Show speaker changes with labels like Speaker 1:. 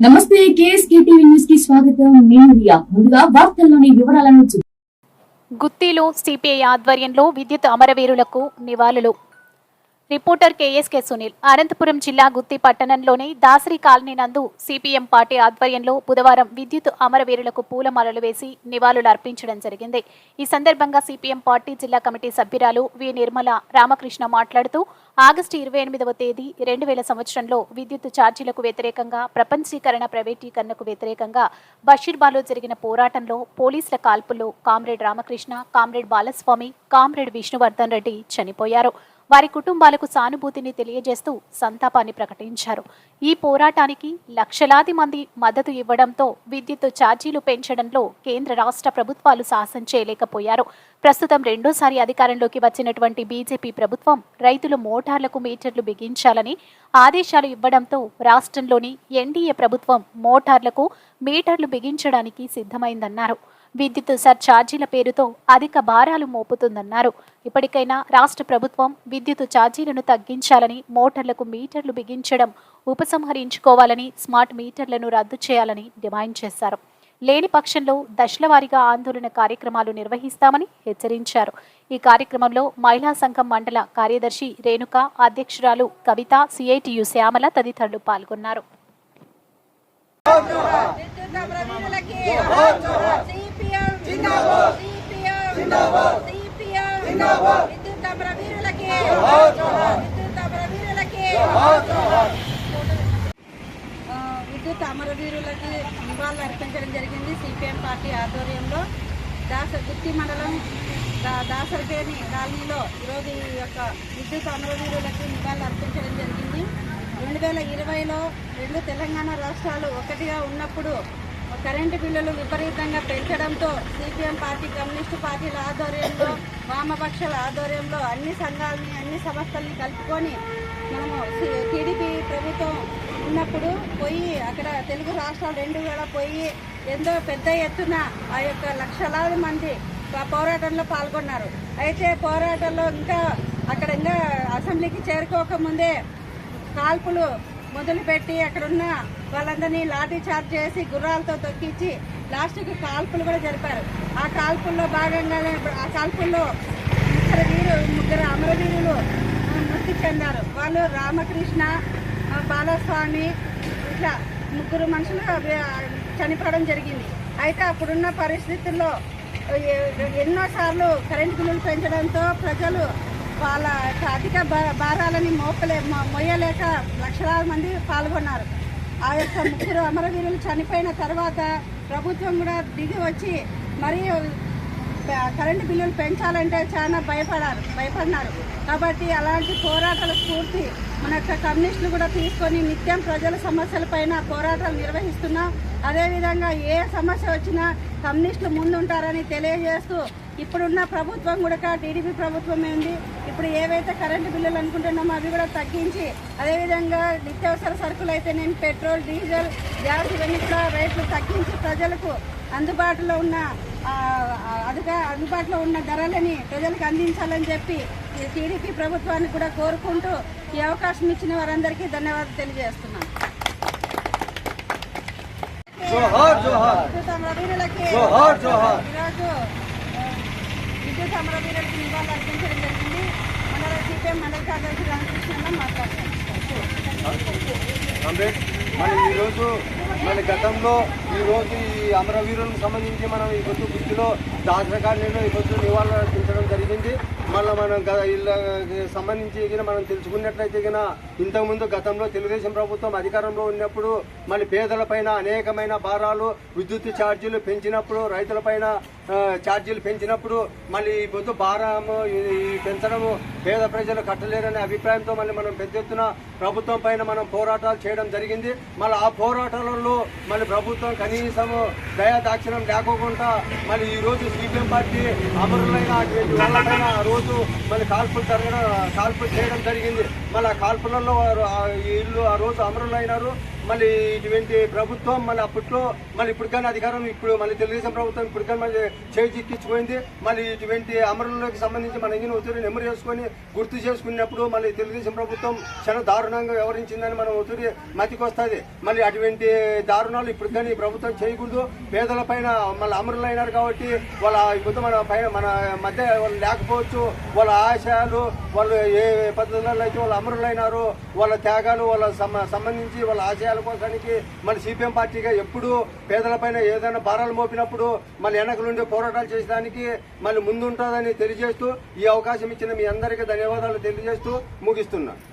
Speaker 1: నమస్తే KSK TV న్యూస్కి స్వాగతం. నేను రియా. ముందుగా వార్తల్లోని వివరాలను
Speaker 2: గుత్తిలో సిపిఐ ఆధ్వర్యంలో విద్యుత్ అమరవీరులకు నివాళులు. Reporter KSK Sunil. అనంతపురం జిల్లా గుత్తి పట్టణంలోని దాసరి కాలనీ నందు సిపిఎం పార్టీ ఆధ్వర్యంలో బుధవారం విద్యుత్ అమరవీరులకు పూలమాలలు వేసి నివాళులు అర్పించడం జరిగింది. ఈ సందర్భంగా సిపిఎం పార్టీ జిల్లా కమిటీ సభ్యురాలు వి. నిర్మల రామకృష్ణ మాట్లాడుతూ ఆగస్టు ఇరవై ఎనిమిదవ తేదీ రెండు వేల సంవత్సరంలో విద్యుత్ ఛార్జీలకు వ్యతిరేకంగా ప్రపంచీకరణ ప్రైవేటీకరణకు వ్యతిరేకంగా బషీర్బాలో జరిగిన పోరాటంలో పోలీసుల కాల్పుల్లో comrade Ramakrishna comrade Balaswamy comrade Vishnuvardhan Reddy చనిపోయారు. వారి కుటుంబాలకు సానుభూతిని తెలియజేస్తూ సంతాపాన్ని ప్రకటించారు. ఈ పోరాటానికి లక్షలాది మంది మద్దతు ఇవ్వడంతో విద్యుత్ ఛార్జీలు పెంచడంలో కేంద్ర రాష్ట్ర ప్రభుత్వాలు సాహసం చేయలేకపోయారు. ప్రస్తుతం రెండోసారి అధికారంలోకి వచ్చినటువంటి బీజేపీ ప్రభుత్వం రైతులు మోటార్లకు మీటర్లు బిగించాలని ఆదేశాలు ఇవ్వడంతో రాష్ట్రంలోని ఎన్డీఏ ప్రభుత్వం మోటార్లకు మీటర్లు బిగించడానికి సిద్ధమైందన్నారు. విద్యుత్ సర్ఛార్జీల పేరుతో అధిక భారాలు మోపుతుందన్నారు. ఇప్పటికైనా రాష్ట్ర ప్రభుత్వం విద్యుత్ ఛార్జీలను తగ్గించాలని మోటార్లకు మీటర్లు బిగించడం ఉపసంహరించుకోవాలని స్మార్ట్ మీటర్లను రద్దు చేయాలని డిమాండ్ చేశారు. లేని పక్షంలో దశలవారీగా ఆందోళన కార్యక్రమాలు నిర్వహిస్తామని హెచ్చరించారు. ఈ కార్యక్రమంలో మహిళా సంఘం మండల కార్యదర్శి రేణుక అధ్యక్షురాలు కవిత సిఐటియు శ్యామల తదితరులు పాల్గొన్నారు
Speaker 3: విద్యుత్ అమరవీరులకి సిపిఎం సిపిఎం సిపిఎం విద్యుత్ అమరవీరులకి విద్యుత్ అమరవీరులకి ఆ, విద్యుత్ అమరవీరులకి నివాళులు అర్పించడం జరిగింది సిపిఎం పార్టీ ఆధ్వర్యంలో దాస గుత్తి మండలం దా కాలనీలో ఈరోజు ఈ యొక్క విద్యుత్ అమరవీరులకి నివాళులు అర్పించడం జరిగింది రెండు వేల ఇరవైలో రెండు తెలంగాణ రాష్ట్రాలు ఒకటిగా ఉన్నప్పుడు కరెంటు బిల్లులు విపరీతంగా పెంచడంతో సిపిఎం పార్టీ కమ్యూనిస్టు పార్టీల ఆధ్వర్యంలో వామపక్షాల ఆధ్వర్యంలో అన్ని సంఘాలని అన్ని సంస్థల్ని కలుపుకొని మనము టీడీపీ ప్రభుత్వం ఉన్నప్పుడు పోయి అక్కడ తెలుగు రాష్ట్రాలు రెండు కూడా పోయి ఎంతో పెద్ద ఎత్తున ఆ యొక్క లక్షలాది మంది పోరాటంలో పాల్గొన్నారు. అయితే పోరాటంలో ఇంకా అక్కడ ఇంకా అసెంబ్లీకి చేరుకోకముందే కాల్పులు మొదలుపెట్టి అక్కడున్న వాళ్ళందరినీ లాఠీ చార్జ్ చేసి గుర్రాలతో తొక్కించి లాస్ట్కి కాల్పులు కూడా జరిపారు. ఆ కాల్పుల్లో భాగంగానే ఆ కాల్పుల్లో ముగ్గురు వీరు ముగ్గురు అమరవీరులు మృతి చెందారు. వాళ్ళు రామకృష్ణ బాలస్వామి ఇట్లా ముగ్గురు మనుషులు చనిపోవడం జరిగింది. అయితే అప్పుడున్న పరిస్థితుల్లో ఎన్నోసార్లు కరెంటు బిల్లులు పెంచడంతో ప్రజలు వాళ్ళ యొక్క అధిక భారాలని మోపలే మొయ్యలేక లక్షలాది మంది పాల్గొన్నారు. ఆ యొక్క ముగ్గురు అమరవీరులు చనిపోయిన తర్వాత ప్రభుత్వం కూడా దిగి వచ్చి మరీ కరెంటు బిల్లులు పెంచాలంటే చాలా భయపడారు భయపడినారు. కాబట్టి అలాంటి పోరాటాల స్ఫూర్తి మన యొక్క కమ్యూనిస్టులు కూడా తీసుకొని నిత్యం ప్రజల సమస్యలపైన పోరాటాలు నిర్వహిస్తున్నాం అదేవిధంగా ఏ సమస్య వచ్చినా కమ్యూనిస్టులు ముందుంటారని తెలియజేస్తూ ఇప్పుడున్న ప్రభుత్వం కూడా టీడీపీ ప్రభుత్వమే ఉంది. ఇప్పుడు ఏవైతే కరెంటు బిల్లులు అనుకుంటున్నామో అవి కూడా తగ్గించి అదేవిధంగా నిత్యావసర సరుకులు అయితే నేను పెట్రోల్ డీజిల్ గ్యాస్ ఇవన్నీ కూడా రేట్లు తగ్గించి ప్రజలకు అందుబాటులో ఉన్న అదుగా అందుబాటులో ఉన్న ధరలని ప్రజలకు అందించాలని చెప్పి టీడీపీ ప్రభుత్వాన్ని కూడా కోరుకుంటూ ఈ అవకాశం ఇచ్చిన వారందరికీ ధన్యవాదాలు తెలియజేస్తున్నాను.
Speaker 4: జోహార్ జోహార్.
Speaker 3: విద్యుత్ అమరవీరులకి
Speaker 4: జోహార్ జోహార్.
Speaker 3: ఈరోజు ఆ, విద్యుత్ అమరవీరులకి నివాళులు అర్పించడం జరిగింది. మన సిపిఎం మండల కార్యదర్శి రామకృష్ణ మాట్లాడతాను
Speaker 4: మనం ఈరోజు మన గతంలో ఈరోజు ఈ అమరవీరులకు సంబంధించి మనం ఈ పొద్దు గుర్తులో దాసరకాండలో ఈ పొద్దు నివాళులు అర్పించడం జరిగింది. మళ్ళీ మనం గ- వీళ్ళకి సంబంధించి గిన మనం తెలుసుకున్నట్లయితే గిన ఇంతకుముందు గతంలో తెలుగుదేశం ప్రభుత్వం అధికారంలో ఉన్నప్పుడు మళ్ళీ పేదలపైన అనేకమైన భారాలు విద్యుత్ ఛార్జీలు పెంచినప్పుడు రైతులపైన ఛార్జీలు పెంచినప్పుడు మళ్ళీ ఈ పొద్దు భారము ఈ- పెంచడము పేద ప్రజలు కట్టలేరనే అభిప్రాయంతో మళ్ళీ మనం పెద్ద ఎత్తున ప్రభుత్వం పైన మనం పోరాటాలు చేయడం జరిగింది. మళ్ళీ ఆ పోరాటాలలో మళ్ళీ ప్రభుత్వం కనీసము దయా దాక్షిణం లేకోకుండా మళ్ళీ ఈరోజు రోజు సిపిఎం పార్టీ అమరులైన అటువంటి వాళ్ళపైన ఆ రోజు మళ్ళీ కాల్పులు జరగడం కాల్పులు చేయడం జరిగింది. మళ్ళీ ఆ కాల్పులలో వారు ఆ ఇల్లు ఆ రోజు అమరులైనారు. మళ్ళీ ఇటువంటి ప్రభుత్వం మళ్ళీ అప్పట్లో మళ్ళీ ఇప్పుడు కానీ అధికారం ఇప్పుడు మళ్ళీ తెలుగుదేశం ప్రభుత్వం ఇప్పుడు కానీ మళ్ళీ చేయి చిక్కించిపోయింది మళ్ళీ ఇటువంటి అమరులకు సంబంధించి మన ఇంగిన ఒత్తిడి నెమరు చేసుకొని గుర్తు చేసుకున్నప్పుడు మళ్ళీ తెలుగుదేశం ప్రభుత్వం చాలా దారుణంగా వ్యవహరించిందని మనం ఒత్తిడి మతికి వస్తుంది మళ్ళీ అటువంటి దారుణాలు ఇప్పుడు కానీ ఈ ప్రభుత్వం చేయకూడదు. పేదల పైన మళ్ళీ అమరులు అయినారు కాబట్టి వాళ్ళ ఇబ్బంది మన పైన మన మధ్య వాళ్ళు లేకపోవచ్చు. వాళ్ళ ఆశయాలు వాళ్ళు ఏ పద్ధతులలో అయితే వాళ్ళు అమరులైనారో వాళ్ళ త్యాగాలు వాళ్ళ సంబంధించి వాళ్ళ ఆశయాలు కోసానికి మన సిపిఎం పార్టీగా ఎప్పుడు పేదలపైన ఏదైనా భారాలు మోపినప్పుడు మళ్ళీ వెనక నుండి పోరాటాలు చేసేదానికి మళ్ళీ ముందుంటుందని తెలియజేస్తూ ఈ అవకాశం ఇచ్చిన మీ అందరికీ ధన్యవాదాలు తెలియజేస్తూ ముగిస్తున్నాను